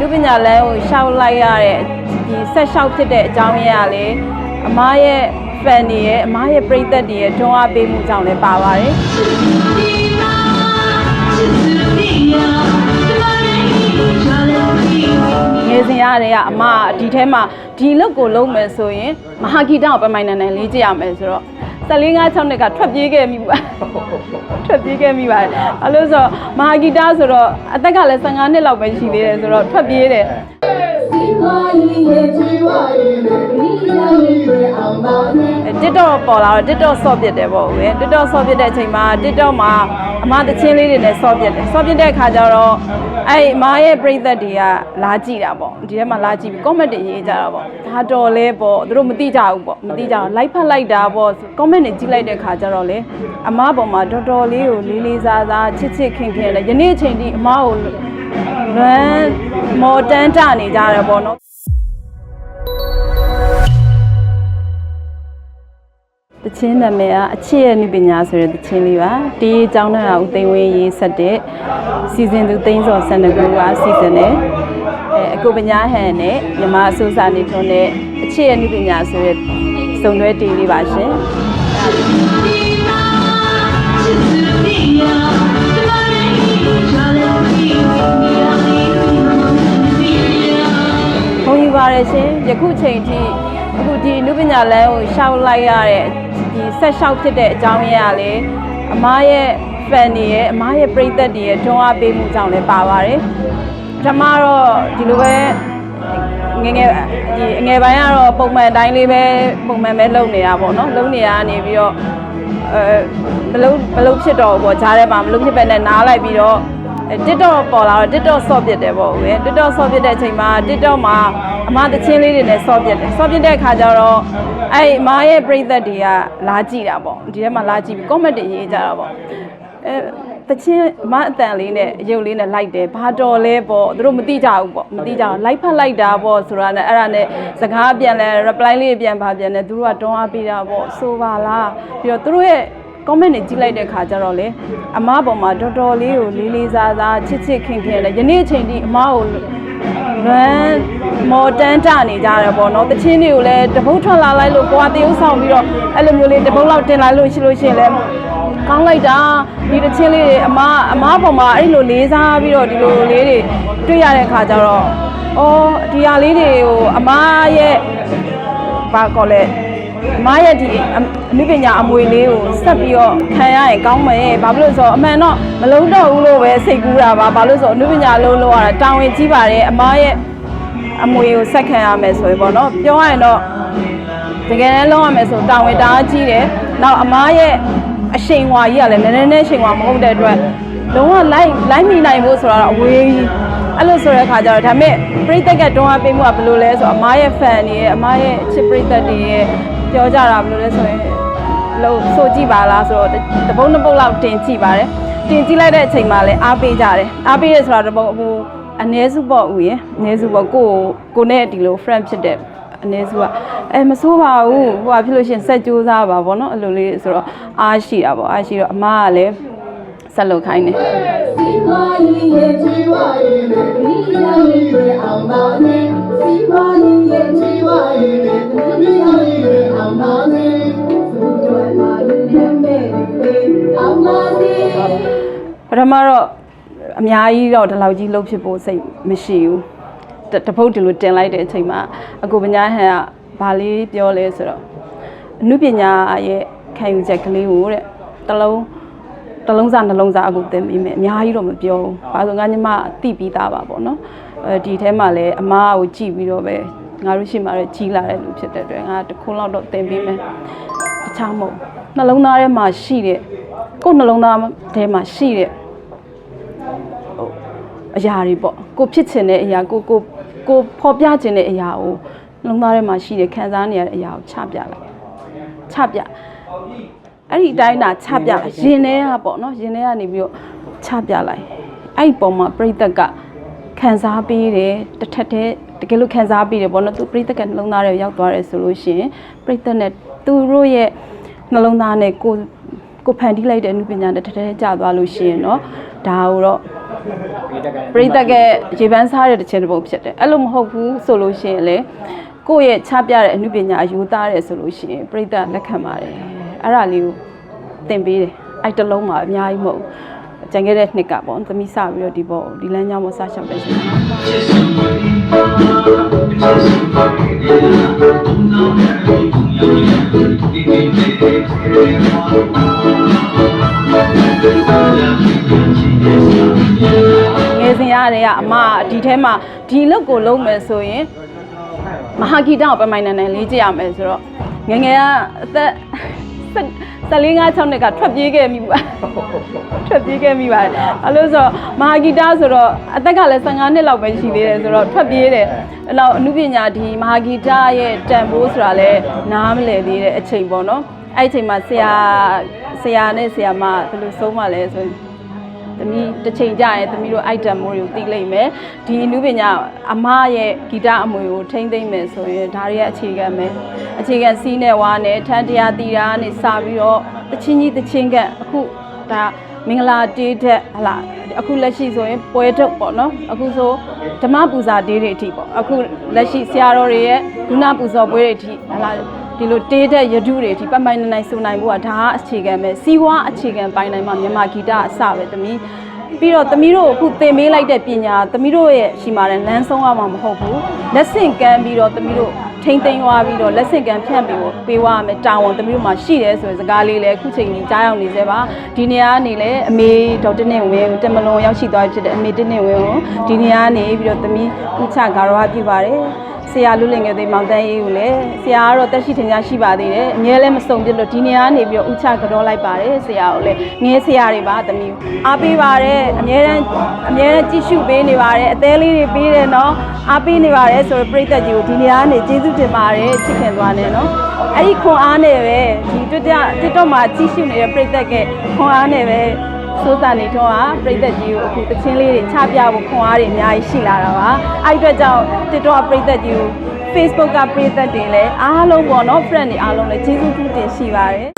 နုပညာလမ်းကိုရှောက်လိုက်ရတဲ့ဒီဆက်ရှောက်ဖြစ်တဲ့အကြောင်းရင်းကလေအမားရဲ့ fan တွေရဲ့အမားရဲ့ပရိသတ်တွေရဲ့တွန်းအားပေးမှုကြောင့်လည်းပါပါတယ်ငယ်စဉ်ရတဲ့ကအမကဒီထဲမှာဒီလုတ်ကိုလုံးမယ်ဆိုရင်မဟာဂီတကိုပမိုင်နန်နန်လေးကြည့်ရမယ်ဆိုတော့ 14 5 6နှစ်ကထွက်ပြေးခဲ့မိပါထွက်ပြေးခဲ့မိပါတယ်အဲလို့ဆိုတော့မဟာဂီတဆိုတော့အသက်ကလည်း15နှစ်လောက်ပဲရှိသေးတယ်ဆိုတော့ထွက်ပြေးတယ် TikTok ပေါ်လာတော့ TikTok ဆော့ပြစ်တယ်ပေါ့ဦးရယ် TikTok ဆော့ပြစ်တဲ့အချိန်မှာ TikTok မှာ အမတချင်းလေးတွေနဲ့ဆော့ပြစ်တယ်ဆော့ပြစ်တဲ့အခါကျတော့အဲ့အမရဲ့ပရိသတ်တွေကလာကြည့်တာပေါ့ဒီထဲမှာလာကြည့်ပြီး comment တွေရေးကြတာပေါ့ဒါတော်လဲပေါ့သူတို့မသိကြဘူးပေါ့မသိကြတော့ like ဖတ်လိုက်တာပေါ့ comment တွေကြည့်လိုက်တဲ့အခါကျတော့လေအမပေါ်မှာတော်တော်လေးကိုလေးလေးစားစားချစ်ချစ်ခင်ခင်နဲ့ယနေ့အချိန်ထိအမကိုလွမ်းမော်တန်းတနေကြတယ်ပေါ့နော် တချင်းနာမည်ကအချစ်ရဲ့နုပညာဆိုတဲ့တချင်းလေးပါတီးကျောင်းသားဦးသိန်းဝင်းရေးဆက်တဲ့စီစဉ်သူသိန်းစော်ဆန်တကူကစီစဉ်တယ်အဲအကိုပညာဟန်နဲ့မြမအစိုးစာနေထုံးတဲ့အချစ်ရဲ့နုပညာဆိုတဲ့စုံတွဲတီးလေးပါရှင်ဘုန်းကြီးပါတယ်ရှင်ယခုချိန်ထိ အခုဒီနုပညာလမ်းကိုရှောက်လိုက်ရတဲ့ဒီဆက်ရှောက်ဖြစ်တဲ့အကြောင်းရင်းကလေအမားရဲ့ fan တွေရဲ့အမားရဲ့ပရိသတ်တွေရဲ့တွန်းအားပေးမှုကြောင့်လည်းပါပါတယ်ပထမတော့ဒီလိုပဲငယ်ငယ်ဒီအငယ်ပိုင်းကတော့ပုံမှန်အတိုင်းလေးပဲပုံမှန်ပဲလုပ်နေတာပေါ့နော်လုပ်နေရနေပြီးတော့အဲဘလုံးဘလုံးဖြစ်တော့ပေါ့ဂျားထဲမှာမလုံးဖြစ်ပဲနဲ့နားလိုက်ပြီးတော့အဲ TikTok ပေါ်လာတော့ TikTok ဆော့ပြစ်တယ်ပေါ့ဦးရယ် TikTok ဆော့ပြစ်တဲ့အချိန်မှာ TikTok မှာအမတချင်းလေးတွေနဲ့ဆော့ပြစ်တယ်ဆော့ပြစ်တဲ့အခါကျတော့အဲ့အမရဲ့ပရိသတ်တွေကလာကြည့်တာပေါ့ဒီထဲမှာလာကြည့်ပြီး comment တွေရေးကြတာပေါ့အဲတချင်းအမအတန်လေးနဲ့အယုတ်လေးနဲ့လိုက်တယ်ဘာတော်လဲပေါ့သူတို့မသိကြဘူးပေါ့မသိကြဘူးလိုက်ဖက်လိုက်တာပေါ့ဆိုတာနဲ့အဲ့ဒါနဲ့စကားပြန်လဲ reply လေးပြန်ပါပြန်တယ်သူတို့ကတွန်းအားပေးတာပေါ့ဆိုပါလားပြီးတော့သူတို့ရဲ့ comment တွေကြည့်လိုက်တဲ့ခါကျတော့လေအမားပေါ်မှာတော်တော်လေးကိုလေးလေးစားစားချစ်ချစ်ခင်ခင်နဲ့ယနေ့အချိန်ထိအမားကိုလွမ်းမော်တန်းတနေကြတယ်ပေါ့နော်တချင်းတွေကိုလည်းတပုတ်ထွက်လာလိုက်လို့ကိုကတရုပ်ဆောင်ပြီးတော့အဲ့လိုမျိုးလေးတပုတ်လောက်တင်လိုက်လို့ရှိလို့ရှိရင်လည်းကောင်းလိုက်တာဒီတချင်းလေးတွေအမားအမားပေါ်မှာအဲ့လိုလေးစားပြီးတော့ဒီလိုလေးတွေတွေ့ရတဲ့ခါကျတော့အော်ဒီဟာလေးတွေကိုအမားရဲ့ဘာကောလဲ မရဲ့ဒီအအနုပညာအမွေလေးကိုဆက်ပြီးတော့ခံရရင်ကောင်းမယ်ဘာဖြစ်လို့လဲဆိုတော့အမှန်တော့မလုံးတော့ဘူးလို့ပဲစိတ်ကူးတာပါဘာလို့လဲဆိုတော့အနုပညာလုံးလုံးရတာတာဝန်ကြီးပါတယ်အမရဲ့အမွေကိုဆက်ခံရမယ်ဆိုရင်ပေါ့နော်ပြောရရင်တော့တကယ်လည်းလုံးရမယ်ဆိုတာဝန်တအားကြီးတယ်နောက်အမရဲ့အရှိန်ဝါကြီးကလည်းနည်းနည်းနဲ့အရှိန်ဝါမဟုတ်တဲ့အတွက်လုံးဝလိုက်လိုက်မိနိုင်ဖို့ဆိုတာတော့အဝေးကြီးအဲ့လိုဆိုတဲ့အခါကျတော့ဒါပေမဲ့ပရိသတ်ကတွန်းအားပေးမှုကဘယ်လိုလဲဆိုတော့အမရဲ့ fan တွေရဲ့အမရဲ့အချစ်ပရိသတ်တွေရဲ့ ပြောကြတာဘယ်လိုလဲဆိုရင်လို့ဆိုကြည့်ပါလားဆိုတော့တပုံးတစ်ပုတ်လောက်တင်ကြည့်ပါတယ်တင်ကြည့်လိုက်တဲ့အချိန်မှာလည်းအားပေးကြတယ်အားပေးရဆိုတာတပုံးဟိုအ ਨੇ စုပေါ့ဦးရယ်အ ਨੇ စုပေါ့ကိုကိုကိုနဲ့ဒီလို friend ဖြစ်တဲ့အနည်းစုကအဲမဆိုးပါဘူးဟိုကဖြစ်လို့ရှရင်ဆက်ကြိုးစားပါဗောနော်အဲ့လိုလေးဆိုတော့အားရှိတာဗောအားရှိတော့အမကလည်းဆက်လုပ်ခိုင်းတယ် ပထမတော့အများကြီးတော့ဒီလောက်ကြီးလှုပ်ဖြစ်ဖို့စိတ်မရှိဘူးတတပုတ်ဒီလိုတင်လိုက်တဲ့အချိန်မှာအကိုပညာဟန်ကဘာလေးပြောလဲဆိုတော့အနုပညာရဲ့ခံယူချက်ကလေးကိုတဲ့တလုံးတလုံးစားနှလုံးစားအကူသင်ပေးမယ်အများကြီးတော့မပြောဘူး။ဘာလို့ငါညီမတိပြီးသားပါပေါ့နော်။အဲဒီထဲမှာလည်းအမားကိုကြည့်ပြီးတော့ပဲငါတို့ရှိမှလည်းကြီးလာတဲ့လူဖြစ်တဲ့အတွက်ငါတစ်ခုလောက်တော့သင်ပေးမယ်။တခြားမဟုတ်ဘူးနှလုံးသားထဲမှာရှိတဲ့ကိုယ်နှလုံးသားထဲမှာရှိတဲ့ အရာတွေပေါ့ကိုဖြစ်ချင်တဲ့အရာကိုကိုကိုဖော်ပြချင်တဲ့အရာကိုနှလုံးသားထဲမှာရှိတဲ့ခံစားနေရတဲ့အရာကိုချပြလိုက်ချပြအဲ့ဒီအတိုင်းတာချပြလိုက်ရင်ထဲကပေါ့နော်ရင်ထဲကနေပြီးတော့ချပြလိုက်အဲ့ဒီပုံမှာပြိတ္တကခံစားပေးတယ်တစ်ထက်တည်းတကယ်လို့ခံစားပေးတယ်ပေါ့နော်သူပြိတ္တကနှလုံးသားထဲရောက်သွားတယ်ဆိုလို့ရှိရင်ပြိတ္တနဲ့သူတို့ရဲ့နှလုံးသားနဲ့ကိုကိုဖန်တီးလိုက်တဲ့အမှုပညာနဲ့တစ်ထက်တည်းကြာသွားလို့ရှိရင်เนาะဒါကိုတော့ ပရိသတ်ကရေပန်းစားတဲ့တစ်ချက်တစ်ပုံဖြစ်တယ်အဲ့လိုမဟုတ်ဘူးဆိုလို့ရှိရင်လေကိုယ့်ရဲ့ချပြတဲ့အမှုပညာအယူသားတယ်ဆိုလို့ရှိရင်ပရိသတ်လက်ခံပါတယ်အဲ့ဒါလေးကိုသင်ပေးတယ်အဲ့တစ်လုံးမှာအများကြီးမဟုတ်ဘူးကြံခဲ့တဲ့နှစ်ကပေါ့သမီးစပြီးတော့ဒီပေါ့ဒီလမ်းကြောင်းမှာစရှောက်တဲ့ရှင် ရတဲ့ကအမဒီထဲမှာဒီလောက်ကိုလုံးမယ်ဆိုရင်မဟာဂီတကိုပမိုင်နန်နန်လေးကြည့်ရမယ်ဆိုတော့ငယ်ငယ်ကအသက်14 5 6နှစ်ကထွက်ပြေးခဲ့မိပါထွက်ပြေးခဲ့မိပါတယ်အဲလို့ဆိုတော့မဟာဂီတဆိုတော့အသက်ကလည်း15နှစ်လောက်ပဲရှိသေးတယ်ဆိုတော့ထွက်ပြေးတယ်အဲ့တော့အမှုပညာဒီမဟာဂီတရဲ့တန်ဖိုးဆိုတာလည်းနားမလည်သေးတဲ့အချိန်ပေါ့နော်အဲ့ဒီအချိန်မှာဆရာဆရာနဲ့ဆရာမဘယ်လိုဆုံးမလဲဆိုရင် သမီးတစ်ချိန်ကြာရင်သမီးတို့ item မိုးတွေကိုသိလိမ့်မယ်ဒီအနုပညာအမရဲ့ဂီတအမွေကိုထိမ့်သိမ့်မယ်ဆိုရင်ဒါတွေရဲ့အခြေခံပဲအခြေခံစီးနဲ့ဝါနဲ့ထန်းတရားတီတာနဲ့စပြီးတော့တချင်းကြီးတချင်းကအခုဒါမင်္ဂလာတေးတဲ့ဟလာအခုလက်ရှိဆိုရင်ပွဲထုတ်ပေါ့နော်အခုဆိုဓမ္မပူဇာတေးတွေအထိပေါ့အခုလက်ရှိဆရာတော်တွေရဲ့ဒုနာပူဇော်ပွဲတွေအထိဟလာ ဒီလိုတေးတဲ့ရတုတွေအထိပတ်ပိုင်နိုင်နိုင်ဆိုနိုင်ဖို့ကဒါကအခြေခံပဲစီးပွားအခြေခံပိုင်းနိုင်မှာမြန်မာဂီတအစပဲသမီးပြီးတော့သမီးတို့အခုသင်ပေးလိုက်တဲ့ပညာသမီးတို့ရဲ့ရှိမှတဲ့လမ်းဆုံးရမှာမဟုတ်ဘူးလက်ဆင့်ကမ်းပြီးတော့သမီးတို့ထိမ့်သိမ်းသွားပြီးတော့လက်ဆင့်ကမ်းဖြန့်ပြီးတော့ပေးသွားရမယ်တာဝန်သမီးတို့မှာရှိတယ်ဆိုရင်စကားလေးလည်းအခုချိန်ကြီးကြားရောက်နေသေးပါဒီနေရာကနေလည်းအမေဒေါက်တာနဲ့ဝင်းကိုတမလွန်ရောက်ရှိသွားဖြစ်တဲ့အမေတနဲ့ဝင်းကိုဒီနေရာကနေပြီးတော့သမီးဥချဂါရဝပြုပါတယ် ဆရာလူလင်ငယ်သိမောင်တန်းရေးကိုလည်းဆရာကတော့တက်ရှိထင်ရှားရှိပါသေးတယ်အငဲလည်းမစုံပြလို့ဒီနေရာကနေပြီးတော့ဥချကြောလိုက်ပါတယ်ဆရာကိုလည်းငဲဆရာတွေပါသမီးအားပေးပါတယ်အများတန်းအများတန်းကြည့်ရှုပေးနေပါတယ်အသေးလေးတွေပေးတယ်နော်အားပေးနေပါတယ်ဆိုတော့ပြိသက်ကြီးကိုဒီနေရာကနေကျေးဇူးတင်ပါတယ်ချစ်ခင်သွားတယ်နော်အဲ့ဒီခွန်အားနဲ့ပဲဒီ Twitter TikTok မှာကြည့်ရှုနေတဲ့ပြိသက်ကခွန်အားနဲ့ပဲ စိုးစာနေတော့ဟာပြိသက်ကြီးကိုအခုတချင်းလေးတွေချပြဖို့ခွန်အားတွေအများကြီးရှိလာတာပါအဲ့ဒီအတွက်ကြောင့် TikTok ပြိသက်ကြီးကို Facebook ကပြိသက်တွေလည်းအားလုံးပေါ့နော် friend တွေအားလုံးလည်းကျေးဇူးတင်ရှိပါတယ်